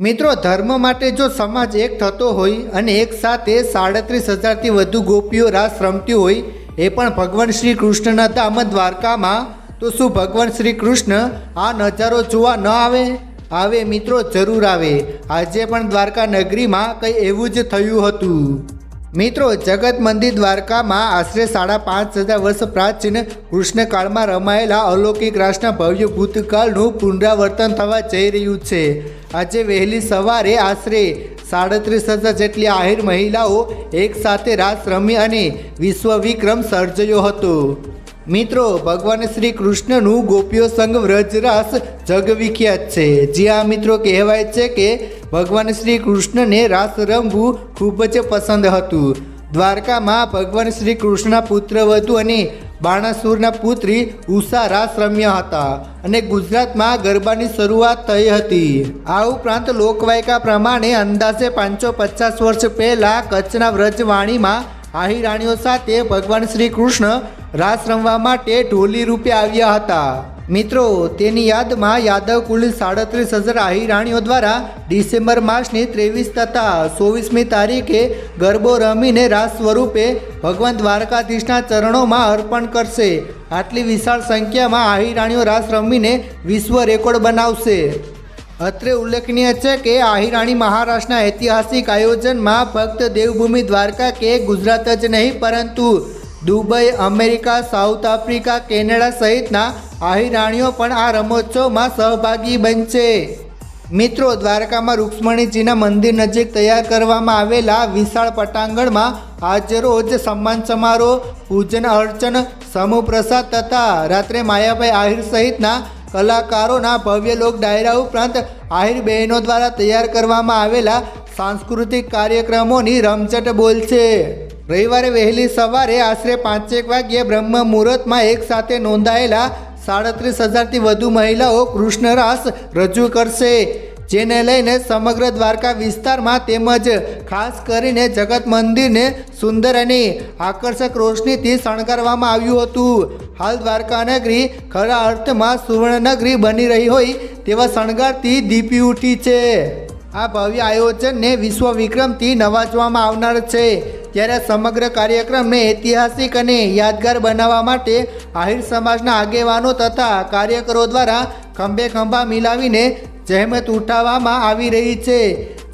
મિત્રો, ધર્મ માટે જો સમાજ એક થતો હોય અને એક સાથે સાડત્રીસ હજારથી વધુ ગોપીઓ રાસ રમતી હોય, એ પણ ભગવાન શ્રી કૃષ્ણના ધામ દ્વારકામાં, તો શું ભગવાન શ્રી કૃષ્ણ આ નજારો જોવા ન આવે? આવે મિત્રો, જરૂર આવે. આજે પણ દ્વારકા નગરીમાં કંઈ એવું જ થયું હતું. મિત્રો, જગત મંદિર દ્વારકામાં આશરે સાડા પાંચ હજાર વર્ષ પ્રાચીન કૃષ્ણકાળમાં રમાયેલા અલૌકિક રાસના ભવ્ય ભૂતકાળનું પુનરાવર્તન થવા જઈ રહ્યું છે. આજે વહેલી સવારે આશરે સાડત્રીસ હજાર જેટલી આહિર મહિલાઓ એકસાથે રાસ રમી અને વિશ્વ વિક્રમ સર્જ્યો હતો. મિત્રો, ભગવાન શ્રી કૃષ્ણનું ગોપીઓ સંઘ વ્રજરાસ જગવિખ્યાત છે. જ્યાં મિત્રો, કહેવાય છે કે ભગવાન શ્રી કૃષ્ણને રાસ રમવું ખૂબ જ પસંદ હતું. દ્વારકામાં ભગવાન શ્રી કૃષ્ણના પુત્રવધુ અને બાણાસુરના પુત્રી ઉષા રાસ રમ્યા હતા અને ગુજરાતમાં ગરબાની શરૂઆત થઈ હતી. આ ઉપરાંત લોકવાયકા પ્રમાણે અંદાજે પાંચસો પચાસ વર્ષ પહેલા કચ્છના વ્રજવાણીમાં આહી રાણીઓ સાથે ભગવાન શ્રી કૃષ્ણ રાસ રમવા માટે ઢોલી રૂપે આવ્યા હતા. મિત્રો, તેની યાદમાં યાદવ કુલ સાડત્રીસ હજાર રાણીઓ દ્વારા ડિસેમ્બર માસની ત્રેવીસ તથા ચોવીસમી તારીખે ગરબો રમીને રાસ સ્વરૂપે ભગવાન દ્વારકાધીશના ચરણોમાં અર્પણ કરશે. આટલી વિશાળ સંખ્યામાં આહીરાણીઓ રાસ રમીને વિશ્વ રેકોર્ડ બનાવશે. અત્રે ઉલ્લેખનીય છે કે આહિરાણી મહારાષ્ટ્રના ઐતિહાસિક આયોજનમાં ફક્ત દેવભૂમિ દ્વારકા કે ગુજરાત જ નહીં, પરંતુ Dubai, America, South Africa, Canada સહિતના આહિરાણીઓ પણ આ રમોત્સવમાં સહભાગી બનશે. મિત્રો, દ્વારકામાં રૂક્ષ્મણીજીના મંદિર નજીક તૈયાર કરવામાં આવેલા વિશાળ પટાંગણમાં આજરોજ સન્માન સમારોહ, પૂજન અર્ચન સમૂહ પ્રસાદ તથા રાત્રે માયાભાઈ આહિર સહિતના કલાકારોના ભવ્ય લોક ડાયરા ઉપરાંત આહિર બહેનો દ્વારા તૈયાર કરવામાં આવેલા સાંસ્કૃતિક કાર્યક્રમોની રમઝટ બોલશે. રવિવારે વહેલી સવારે આશરે પાંચેક વાગ્યે બ્રહ્મ મુહૂર્તમાં એક સાથે નોંધાયેલા સાડત્રીસ હજારથી વધુ મહિલાઓ કૃષ્ણરાસ રજૂ કરશે, જેને લઈને સમગ્ર દ્વારકા વિસ્તારમાં તેમજ ખાસ કરીને જગત મંદિરને સુંદર અને આકર્ષક રોશનીથી શણગારવામાં આવ્યું હતું. હાલ દ્વારકા નગરી ખરા અર્થમાં સુવર્ણનગરી બની રહી હોય તેવા શણગારથી દીપી ઉઠી છે. આ ભવ્ય આયોજનને વિશ્વ વિક્રમથી નવાજવામાં આવનાર છે. ત્યારે સમગ્ર કાર્યક્રમને ઐતિહાસિક અને યાદગાર બનાવવા માટે આહિર સમાજના આગેવાનો તથા કાર્યકરો દ્વારા ખંભે ખંભા મિલાવીને જહેમત ઉઠાવવામાં આવી રહી છે,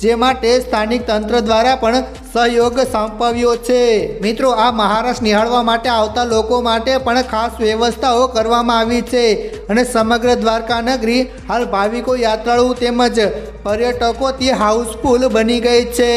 જે માટે સ્થાનિક તંત્ર દ્વારા પણ સહયોગ સંપાવ્યો છે. મિત્રો, આ મહારાષ્ટ્ર નિહાળવા માટે આવતા લોકો માટે પણ ખાસ વ્યવસ્થાઓ કરવામાં આવી છે અને સમગ્ર દ્વારકા નગરી હાલ ભાવિકો, યાત્રાળુ તેમજ પર્યટકોથી હાઉસફુલ બની ગઈ છે.